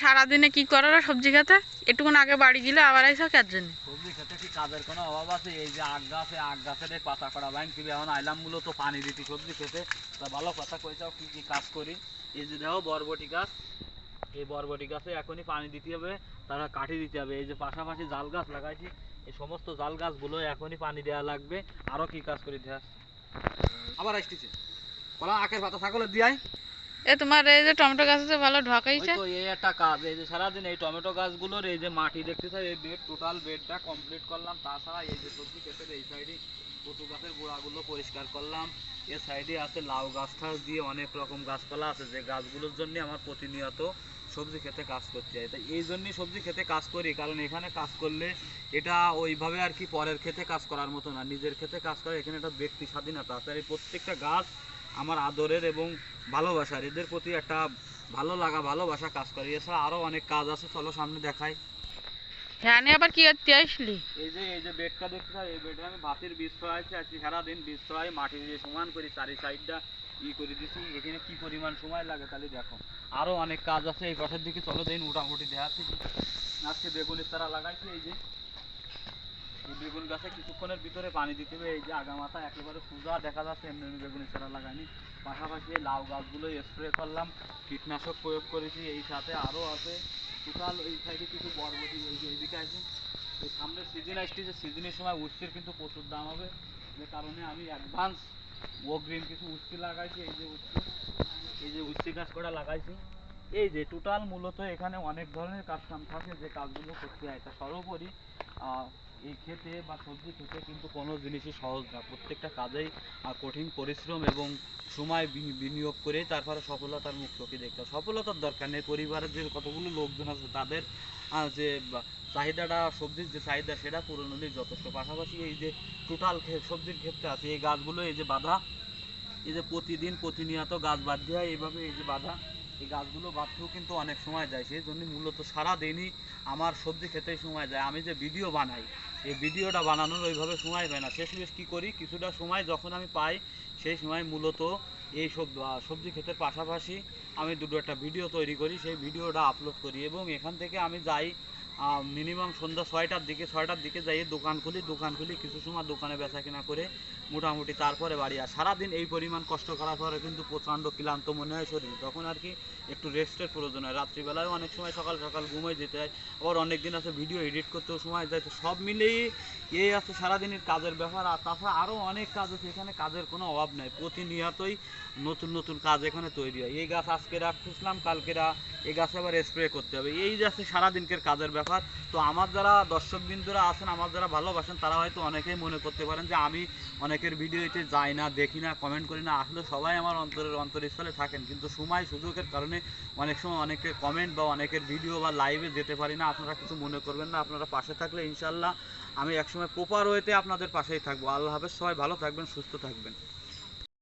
সারাদিনে কি করো সবজি খেতে? একটুক্ষণ আগে বাড়ি গেলে আবার আইসা কার জন্য? সবজি খেতে কি কাজের কোনো অভাব আছে? এই যে আগ গাছে আগ গাছের এই পাতা করা ব্যাংক টিভি এখন আইলাম মূলত পানি দিতে সবজি খেতে। তা ভালো কথা কইছাও কি কি কাজ করি? এই যে দেখো বরবটি গাছ। এই বরবটি গাছে এখনই পানি দিতে হবে তারা কাটি দিতে হবে। এই যে পাশাপাশি জাল গাছ লাগাইছি এই সমস্ত জাল গাছগুলো এখনই পানি দেওয়া লাগবে। আরও কি কাজ করি দেখ। আবার আসতেছে। বলা আখের পাতা ছাগলের দিয়াই এ তোমার এই যে টমেটো গাছ আছে, ভালো ঢকাইছে। তো এই একটা কাজ, এই যে সারাদিন এই টমেটো গাছগুলোর এই যে মাটি দেখতেছে, এই বেড টোটাল বেডটা কমপ্লিট করলাম। তাছাড়া এই যে সবজি ক্ষেতের এই সাইডে কচু গাছের গোড়াগুলো পরিষ্কার করলাম। এ সাইডে আছে লাউ গাছ টাছ দিয়ে অনেক রকম গাছপালা আছে, যে গাছগুলোর জন্য আমার প্রতিনিয়ত সবজি খেতে কাজ করতে হয়। তাই এই জন্যই সবজি খেতে কাজ করি, কারণ এখানে কাজ করলে এটা ওইভাবে আর কি পরের খেতে কাজ করার মতো না, নিজের খেতে কাজ করে, এখানে একটা ব্যক্তি স্বাধীনতা আছে। আর এই প্রত্যেকটা গাছ আমার আদরের এবং ভালোবাসার এদের প্রতি একটা ভালো লাগা ভালোবাসা কাজ করে। এছাড়া আরও অনেক কাজ আছে চলো সামনে দেখাই। হ্যাঁ আবার কি করতে আসলি? এই যে এই যে বেডটা দেখতে এই বেডে আমি ভাতের বীজ ছড়াইছি আজকে সারাদিন বীজ ছড়াই মাটি দিয়ে সমান করি চারি সাইডটা ই করে দিছি। এখানে কি পরিমাণ সময় লাগে তাহলে দেখো। আরও অনেক কাজ আছে এই পাশের দিকে চলো দিন মোটামুটি দেখাচ্ছি। আজকে বেগুনের চারা লাগাইছি এই যে। বেগুন গাছে কিছুক্ষণের ভিতরে পানি দিতে হবে। এই যে আগামাথা একেবারে সোজা দেখা যাচ্ছে, এমনি এমনি বেগুনের চারা লাগাইনি পাশাপাশি লাউ গাছগুলো স্প্রে করলাম, কীটনাশক প্রয়োগ করেছি। এই সাথে আরও আছে। টোটাল এই সাইডে কিছু বরবটি এই এইদিকে আছে। এই সামনের সিজন আসতেছে সিজনের সময় উস্তির কিন্তু প্রচুর দাম হবে। যে কারণে আমি অ্যাডভান্স অগ্রিম কিছু উস্তি লাগাইছি, এই যে উস্তি এই যে উস্তি গাছ কটা লাগাইছি। এই যে টোটাল মূলত এখানে অনেক ধরনের কাজ কাম থাকে, যে কাজগুলো করতে হয়। তা সর্বোপরি এই ক্ষেতে বা সবজি খেতে কিন্তু কোনো জিনিসই সহজ না। প্রত্যেকটা কাজেই কঠিন পরিশ্রম এবং সময় বিনিয়োগ করে তারপরে সফলতার মুখ চোখে দেখতে। সফলতার দরকার নেই। পরিবারের যে কতগুলো লোকজন আছে, তাদের যে চাহিদাটা, সবজির যে চাহিদা, সেটা পূরণ হলেই যথেষ্ট। পাশাপাশি এই যে টোটাল সবজির ক্ষেত্রে আছে, এই গাছগুলো, এই যে বাধা, এই যে প্রতিদিন প্রতিনিয়ত গাছ বাদ দেওয়া, এইভাবে এই যে বাধা এই গাছগুলো বাঁধতেও কিন্তু অনেক সময় যায়, সেই জন্য মূলত সারাদিনই আমার সবজি খেতেই সময় যায়। আমি যে ভিডিও বানাই, এই ভিডিওটা বানানোর ওইভাবে সময় পাই না। শেষ শেষমেশ কী করি, কিছুটা সময় যখন আমি পাই, সেই সময় মূলত এই সব সবজি ক্ষেতের পাশাপাশি আমি দুটো একটা ভিডিও তৈরি করি, সেই ভিডিওটা আপলোড করি এবং এখান থেকে আমি যাই মিনিমাম সন্ধ্যা ছয়টার দিকে ছয়টার দিকে যাই দোকান খুলি দোকান খুলি, কিছু সময় দোকানে বেচা কিনা করে মোটামুটি তারপরে বাড়ি আর সারাদিন এই পরিমাণ কষ্ট করার পরে কিন্তু প্রচণ্ড ক্লান্ত মনে হয় শরীর। তখন আর কি একটু রেস্টের প্রয়োজন হয়। রাত্রিবেলায় অনেক সময় সকাল সকাল ঘুমিয়ে যেতে হয়। আবার অনেক দিন আছে ভিডিও এডিট করতেও সময় যায়। তো সব মিলেই এই আছে সারাদিনের কাজের ব্যাপার। আর তাছাড়া আরও অনেক কাজ আছে। এখানে কাজের কোনো অভাব নাই। প্রতিনিয়তই নতুন নতুন কাজ এখানে তৈরি হয়। এই গাছ আজকে রাখছিলাম কালকেরা এই গাছে আবার স্প্রে করতে হবে। এই যে আছে সারাদিনকের কাজের ব্যাপার। তো আমার যারা দর্শক বিন্দুরা আছেন, আমার যারা ভালোবাসেন, তারা হয়তো অনেকেই মনে করতে পারেন যে আমি অনেকের ভিডিওতে যাই না, দেখি না কমেন্ট করি না। আসলে সবাই আমার অন্তরের অন্তরস্থলে থাকেন, কিন্তু সময় সুযোগের কারণে অনেক সময় অনেকের কমেন্ট বা অনেকের ভিডিও বা লাইভে যেতে পারি না। আপনারা কিছু মনে করবেন না, আপনারা পাশে থাকলে ইনশাল্লাহ আমি একসময় প্রপার ওয়েতে আপনাদের পাশেই থাকব। আল্লাহ হাফেজ, সবাই ভালো থাকবেন, সুস্থ থাকবেন।